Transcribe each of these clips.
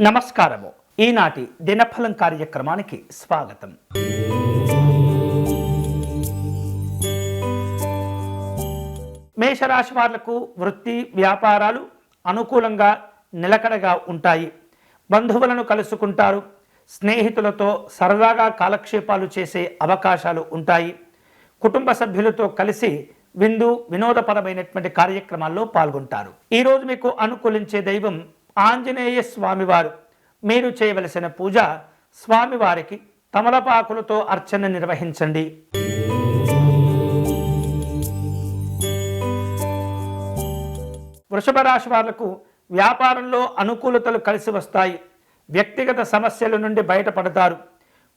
నమస్కారము. ఈనాటి దినఫలం కార్యక్రమానికి స్వాగతం. మేషరాశి వాళ్ళకు వృత్తి వ్యాపారాలు అనుకూలంగా నిలకడగా ఉంటాయి. బంధువులను కలుసుకుంటారు. స్నేహితులతో సరదాగా కాలక్షేపాలు చేసే అవకాశాలు ఉంటాయి. కుటుంబ సభ్యులతో కలిసి విందు వినోదపరమైనటువంటి కార్యక్రమాల్లో పాల్గొంటారు. ఈరోజు మీకు అనుకూలించే దైవం ఆంజనేయ స్వామివారు. మీరు చేయవలసిన పూజ స్వామివారికి తమలపాకులతో అర్చన నిర్వహించండి. వృషభ రాశి వాళ్ళకు వ్యాపారంలో అనుకూలతలు కలిసి వస్తాయి. వ్యక్తిగత సమస్యల నుండి బయటపడతారు.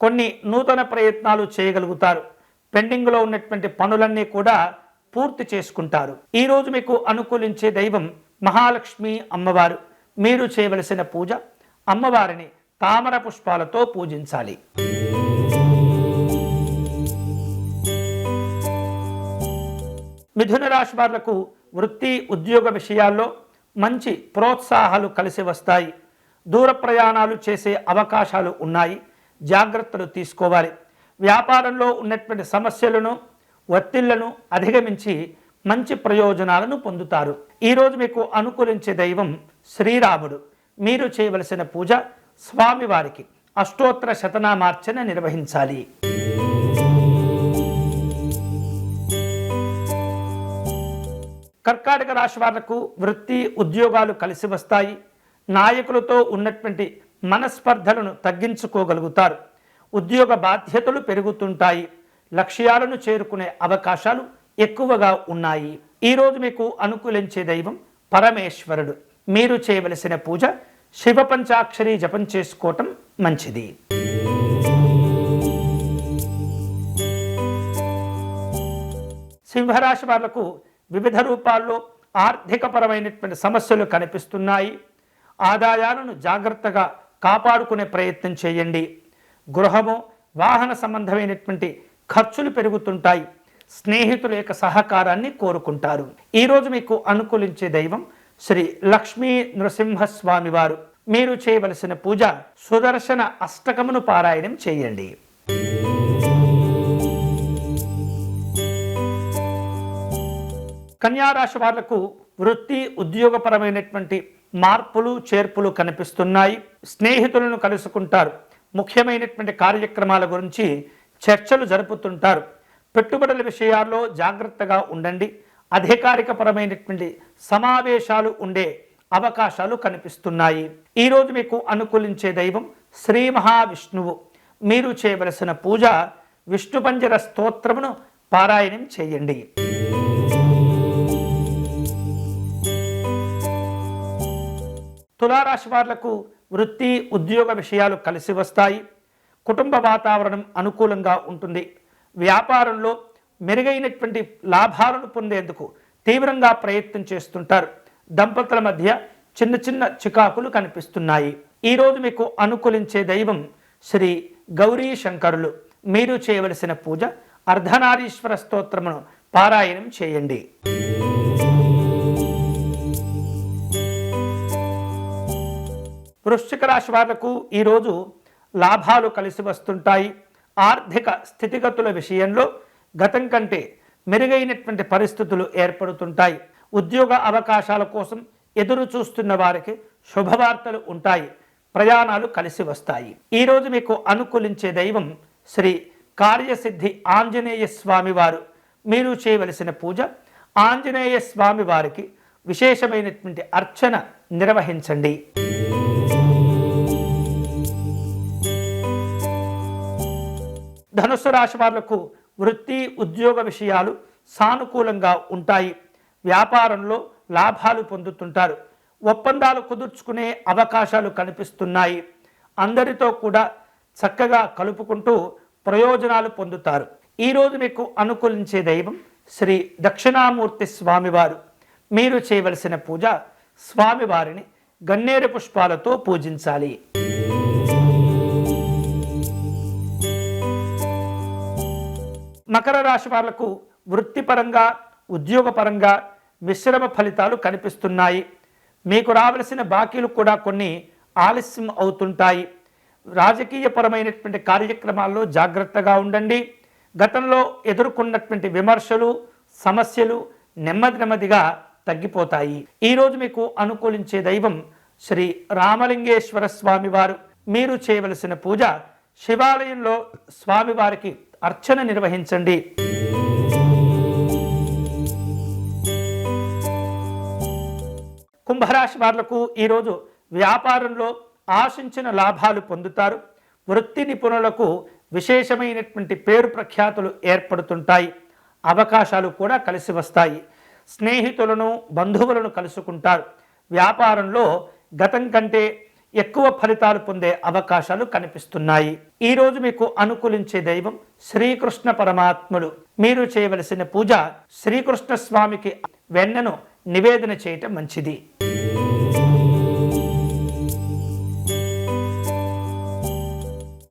కొన్ని నూతన ప్రయత్నాలు చేయగలుగుతారు. పెండింగ్లో ఉన్నటువంటి పనులన్నీ కూడా పూర్తి చేసుకుంటారు. ఈరోజు మీకు అనుకూలించే దైవం మహాలక్ష్మి అమ్మవారు. మీరు చేయవలసిన పూజ అమ్మవారిని తామర పుష్పాలతో పూజించాలి. మిథున రాశి వాళ్ళకు వృత్తి ఉద్యోగ విషయాల్లో మంచి ప్రోత్సాహాలు కలిసి వస్తాయి. దూర ప్రయాణాలు చేసే అవకాశాలు ఉన్నాయి. జాగ్రత్తలు తీసుకోవాలి. వ్యాపారంలో ఉన్నటువంటి సమస్యలను ఒత్తిళ్ళను అధిగమించి మంచి ప్రయోజనాలను పొందుతారు. ఈరోజు మీకు అనుకూలించే దైవం శ్రీరాముడు. మీరు చేయవలసిన పూజ స్వామివారికి అష్టోత్తర శతనామార్చన నిర్వహించాలి. కర్కాటక రాశి వాళ్ళకు వృత్తి ఉద్యోగాలు కలిసి వస్తాయి. నాయకులతో ఉన్నటువంటి మనస్పర్ధలను తగ్గించుకోగలుగుతారు. ఉద్యోగ బాధ్యతలు పెరుగుతుంటాయి. లక్ష్యాలను చేరుకునే అవకాశాలు ఎక్కువగా ఉన్నాయి. ఈరోజు మీకు అనుకూలించే దైవం పరమేశ్వరుడు. మీరు చేయవలసిన పూజ శివ పంచాక్షరి జపం చేసుకోవటం మంచిది. సింహరాశి వాళ్ళకు వివిధ రూపాల్లో ఆర్థికపరమైనటువంటి సమస్యలు కనిపిస్తున్నాయి. ఆదాయాలను జాగ్రత్తగా కాపాడుకునే ప్రయత్నం చేయండి. గృహము వాహన సంబంధమైనటువంటి ఖర్చులు పెరుగుతుంటాయి. స్నేహితుల యొక్క సహకారాన్ని కోరుకుంటారు. ఈరోజు మీకు అనుకూలించే దైవం శ్రీ లక్ష్మీ నృసింహస్వామి వారు. మీరు చేయవలసిన పూజ సుదర్శన అష్టకమును పారాయణం చేయండి. కన్యారాశి వాళ్ళకు వృత్తి ఉద్యోగపరమైనటువంటి మార్పులు చేర్పులు కనిపిస్తున్నాయి. స్నేహితులను కలుసుకుంటారు. ముఖ్యమైనటువంటి కార్యక్రమాల గురించి చర్చలు జరుపుతుంటారు. పెట్టుబడుల విషయాల్లో జాగ్రత్తగా ఉండండి. అధికారికపరమైనటువంటి సమావేశాలు ఉండే అవకాశాలు కనిపిస్తున్నాయి. ఈరోజు మీకు అనుకూలించే దైవం శ్రీ మహావిష్ణువు. మీరు చేయవలసిన పూజ విష్ణుపంజర స్తోత్రమును పారాయణం చేయండి. తులారాశి వాళ్ళకు వృత్తి ఉద్యోగ విషయాలు కలిసి వస్తాయి. కుటుంబ వాతావరణం అనుకూలంగా ఉంటుంది. వ్యాపారంలో మెరుగైనటువంటి లాభాలను పొందేందుకు తీవ్రంగా ప్రయత్నం చేస్తుంటారు. దంపతుల మధ్య చిన్న చిన్న చికాకులు కనిపిస్తున్నాయి. ఈరోజు మీకు అనుకూలించే దైవం శ్రీ గౌరీ శంకరులు. మీరు చేయవలసిన పూజ అర్ధనారీశ్వర స్తోత్రమును పారాయణం చేయండి. వృశ్చిక రాశి వాళ్ళకు ఈరోజు లాభాలు కలిసి వస్తుంటాయి. ఆర్థిక స్థితిగతుల విషయంలో గతం కంటే మెరుగైనటువంటి పరిస్థితులు ఏర్పడుతుంటాయి. ఉద్యోగ అవకాశాల కోసం ఎదురు చూస్తున్న వారికి శుభవార్తలు ఉంటాయి. ప్రయాణాలు కలిసి వస్తాయి. ఈరోజు మీకు అనుకూలించే దైవం శ్రీ కార్యసిద్ధి ఆంజనేయ స్వామి వారు. మీరు చేయవలసిన పూజ ఆంజనేయ స్వామి వారికి విశేషమైనటువంటి అర్చన నిర్వహించండి. ధనుసు రాశి వాళ్ళకు వృత్తి ఉద్యోగ విషయాలు సానుకూలంగా ఉంటాయి. వ్యాపారంలో లాభాలు పొందుతుంటారు. ఒప్పందాలు కుదుర్చుకునే అవకాశాలు కనిపిస్తున్నాయి. అందరితో కూడా చక్కగా కలుపుకుంటూ ప్రయోజనాలు పొందుతారు. ఈరోజు మీకు అనుకూలించే దైవం శ్రీ దక్షిణామూర్తి స్వామివారు. మీరు చేయవలసిన పూజ స్వామివారిని గన్నేరు పుష్పాలతో పూజించాలి. మకర రాశి వాళ్ళకు వృత్తిపరంగా ఉద్యోగపరంగా మిశ్రమ ఫలితాలు కనిపిస్తున్నాయి. మీకు రావలసిన బాకీలు కూడా కొన్ని ఆలస్యం అవుతుంటాయి. రాజకీయపరమైనటువంటి కార్యక్రమాల్లో జాగ్రత్తగా ఉండండి. గతంలో ఎదుర్కొన్నటువంటి విమర్శలు సమస్యలు నెమ్మది నెమ్మదిగా తగ్గిపోతాయి. ఈరోజు మీకు అనుకూలించే దైవం శ్రీ రామలింగేశ్వర స్వామివారు. మీరు చేయవలసిన పూజ శివాలయంలో స్వామివారికి అర్చన నిర్వహించండి. కుంభరాశి వారులకు ఈరోజు వ్యాపారంలో ఆశించిన లాభాలు పొందుతారు. వృత్తి నిపుణులకు విశేషమైనటువంటి పేరు ప్రఖ్యాతులు ఏర్పడుతుంటాయి. అవకాశాలు కూడా కలిసి వస్తాయి. స్నేహితులను బంధువులను కలుసుకుంటారు. వ్యాపారంలో గతం కంటే ఎక్కువ ఫలితాలు పొందే అవకాశాలు కనిపిస్తున్నాయి. ఈరోజు మీకు అనుకూలించే దైవం శ్రీకృష్ణ పరమాత్ముడు. మీరు చేయవలసిన పూజ శ్రీకృష్ణ స్వామికి వెన్నను నివేదన చేయటం మంచిది.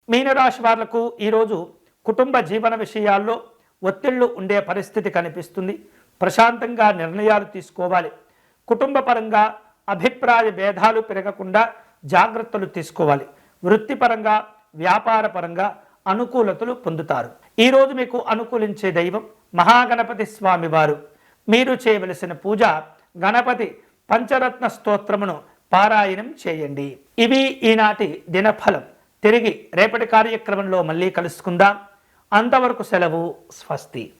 మీనరాశి వాళ్ళకు ఈరోజు కుటుంబ జీవన విషయాల్లో ఒత్తిళ్ళు ఉండే పరిస్థితి కనిపిస్తుంది. ప్రశాంతంగా నిర్ణయాలు తీసుకోవాలి. కుటుంబపరంగా అభిప్రాయ భేదాలు పెరగకుండా జాగ్రత్తలు తీసుకోవాలి. వృత్తిపరంగా వ్యాపారపరంగా అనుకూలతలు పొందుతారు. ఈరోజు మీకు అనుకూలించే దైవం మహాగణపతి స్వామివారు. మీరు చేయవలసిన పూజ గణపతి పంచరత్న స్తోత్రమును పారాయణం చేయండి. ఇవి ఈనాటి దినఫలం. తిరిగి రేపటి కార్యక్రమంలో మళ్ళీ కలుసుకుందాం. అంతవరకు సెలవు స్వస్తి.